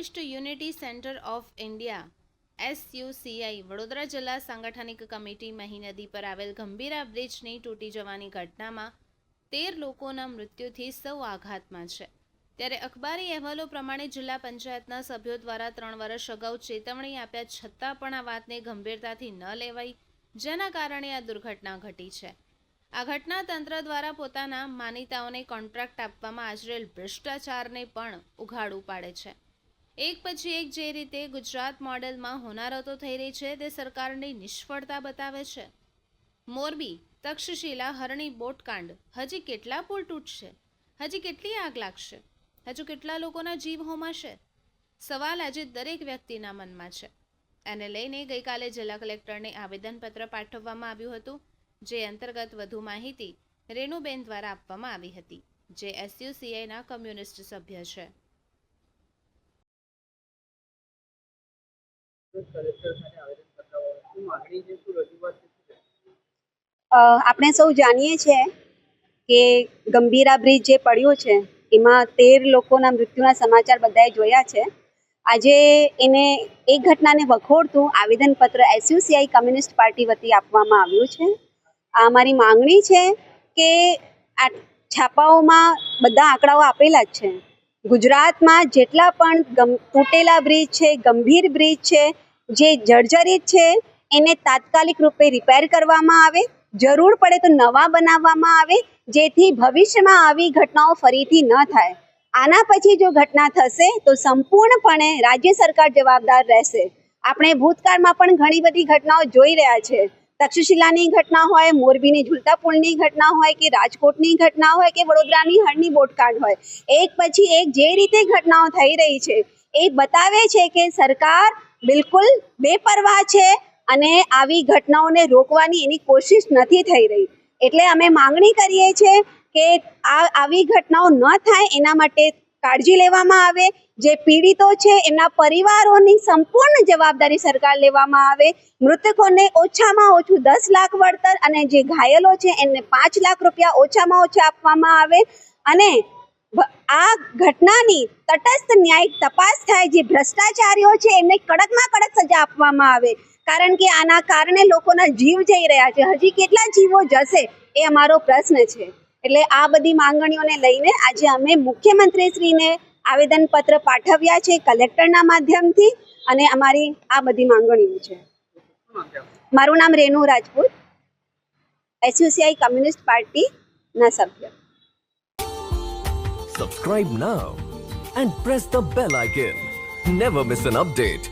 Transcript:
Community centre of India, SUCI, Vadodara જિલ્લા સાંગઠનિક committee મહી નદી પર આવેલ ગંભીરા બ્રિજની તૂટી જવાની ઘટનામાં તેર લોકોના મૃત્યુથી સૌ આઘાતમાં છે. ત્યારે અખબારી અહેવાલો પ્રમાણે જિલ્લા પંચાયતના સભ્યો દ્વારા ત્રણ વર્ષ અગાઉ ચેતવણી આપ્યા છતાં પણ આ વાતને ગંભીરતાથી ન લેવાઈ, જેના કારણે આ દુર્ઘટના ઘટી છે. આ ઘટના તંત્ર દ્વારા પોતાના માનીતાઓને કોન્ટ્રાક્ટ આપવામાં આચરેલ ભ્રષ્ટાચારને પણ ઉઘાડું પાડે છે. એક પછી એક જે રીતે ગુજરાત મોડેલમાં હોનારતો થઈ રહી છે, તે સરકારની નિષ્ફળતા બતાવે છે. મોરબી, તક્ષશિલા, હરણી, બોટકાંડ, હજી કેટલા પુલ તૂટશે? હજી કેટલી આગ લાગશે? હજુ કેટલા લોકોના જીવ હોમાશે? સવાલ આજે દરેક વ્યક્તિના મનમાં છે. એને લઈને ગઈકાલે જિલ્લા કલેક્ટરને આવેદનપત્ર પાઠવવામાં આવ્યું હતું, જે અંતર્ગત વધુ માહિતી રેણુબેન દ્વારા આપવામાં આવી હતી, જે એસયુસીઆઈના કમ્યુનિસ્ટ સભ્ય છે. આપણે સૌ જાણીએ છીએ કે ગંભીરા બ્રિજ જે પડ્યો છે, એમાં તેર લોકોના મૃત્યુના સમાચાર બધાએ જોયા છે. આજે એને એ ઘટનાને વખોડતું આવેદનપત્ર એસયુસીઆઈ કમ્યુનિસ્ટ પાર્ટી વતી આપવામાં આવ્યું છે. આ અમારી માંગણી છે કે આ છાપાઓમાં બધા આંકડાઓ આપેલા જ છે. ગુજરાતમાં જેટલા પણ તૂટેલા બ્રિજ છે, ગંભીર બ્રિજ છે, જે જર્જરિત છે, એને તાત્કાલિક રૂપે રિપેર કરવામાં આવે. જરૂર પડે તો નવા બનાવવામાં આવે, જેથી ભવિષ્યમાં આવી ઘટનાઓ ફરીથી ન થાય. આના પછી જો ઘટના થશે, તો સંપૂર્ણપણે રાજ્ય સરકાર જવાબદાર રહેશે. આપણે ભૂતકાળમાં પણ ઘણી બધી ઘટનાઓ જોઈ રહ્યા છે. તક્ષશિલાની ઘટના હોય, મોરબીની ઝૂલતા પુલની ઘટના હોય કે રાજકોટની ઘટના હોય કે વડોદરાની હળની બોટકાંડ હોય. એક પછી એક જે રીતે ઘટનાઓ થઈ રહી છે, એ બતાવે છે કે સરકાર બિલકુલ બેપરવાહ છે અને આવી ઘટનાઓને રોકવાની એની કોશિશ નથી થઈ રહી. એટલે અમે માંગણી કરીએ છીએ કે આ, આવી ઘટનાઓ ન થાય એના માટે કાળજી લેવામાં આવે, જે પીડિતો છે એમના પરિવારોની સંપૂર્ણ જવાબદારી સરકાર લેવામાં આવે. મૃતકોને ઓછામાં ઓછું દસ લાખ વળતર અને જે ઘાયલો છે એમને પાંચ લાખ રૂપિયા ઓછામાં ઓછા આપવામાં આવે. અને આ ઘટનાની તટસ્થ ન્યાયિક તપાસ થાય જે ભ્રષ્ટાચારીઓ છે એમને કડકમાં કડક સજા આપવામાં આવે. કારણ કે આના કારણે લોકોના જીવ જઈ રહ્યા છે. હજી કેટલા જીવો જશે એ અમારો પ્રશ્ન છે. એટલે આ બધી માંગણીઓને લઈને આજે અમે મુખ્યમંત્રીશ્રીને આવેદનપત્ર પાઠવ્યા છે કલેક્ટરના માધ્યમથી અને અમારી આ બધી માંગણીઓ છે? મારું નામ રેનુ રાજપૂત, એસયુસીઆઈ કમ્યુનિસ્ટ પાર્ટીના સભ્ય subscribe now and press the bell icon never miss an update.